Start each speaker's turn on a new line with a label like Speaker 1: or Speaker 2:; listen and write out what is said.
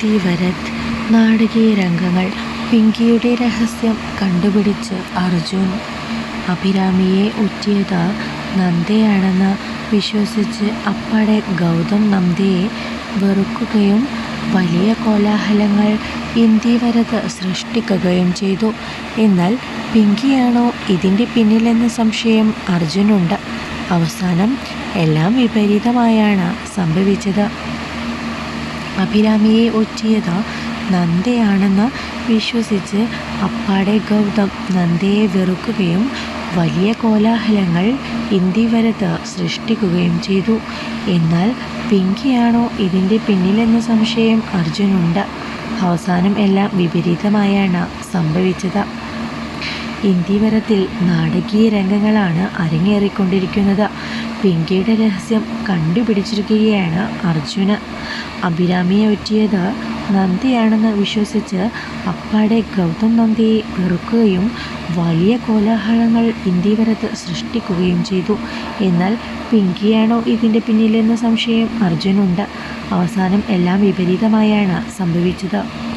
Speaker 1: ധീവരത് നാടകീയ രംഗങ്ങൾ പിങ്കിയുടെ രഹസ്യം കണ്ടുപിടിച്ച് അർജുൻ അഭിരാമിയെ ഒറ്റിയത് നന്ദയാണെന്ന് വിശ്വസിച്ച് അപ്പടെ ഗൗതം നന്ദയെ വെറുക്കുകയും വലിയ കോലാഹലങ്ങൾ ഇന്ദീവരത് സൃഷ്ടിക്കുകയും ചെയ്തു. എന്നാൽ പിങ്കിയാണോ ഇതിന്റെ പിന്നിലെന്ന സംശയം അർജുനുണ്ട്. അവസാനം എല്ലാം വിപരീതമായാണ് സംഭവിച്ചത്. അഭിരാമിയെ ഒറ്റിയത് നന്ദയാണെന്ന് വിശ്വസിച്ച് അപ്പാടെ ഗൗതം നന്ദയെ വെറുക്കുകയും വലിയ കോലാഹലങ്ങൾ ഇന്ദീവരത് സൃഷ്ടിക്കുകയും ചെയ്തു. എന്നാൽ പിങ്കിയാണോ ഇതിന്റെ പിന്നിലെന്ന സംശയം അർജുനുണ്ട്. അവസാനം എല്ലാം വിപരീതമായാണ് സംഭവിച്ചത്. ഇന്ദിവരത്തിൽ നാടകീയ രംഗങ്ങളാണ് അരങ്ങേറിക്കൊണ്ടിരിക്കുന്നത്. പിങ്കിയുടെ രഹസ്യം കണ്ടുപിടിച്ചിരിക്കുകയാണ് അർജുന്. അഭിരാമിയെ ഒറ്റിയത് നന്ദിയാണെന്ന് വിശ്വസിച്ച് അപ്പാടെ ഗൗതം നന്ദിയെ വെറുക്കുകയും വലിയ കോലാഹലങ്ങൾ ഇന്ത്യവരത്ത് സൃഷ്ടിക്കുകയും ചെയ്തു. എന്നാൽ പിങ്കിയാണോ ഇതിന്റെ പിന്നിലെന്ന സംശയം അർജുനുണ്ട്. അവസാനം എല്ലാം വിപരീതമായാണ് സംഭവിച്ചത്.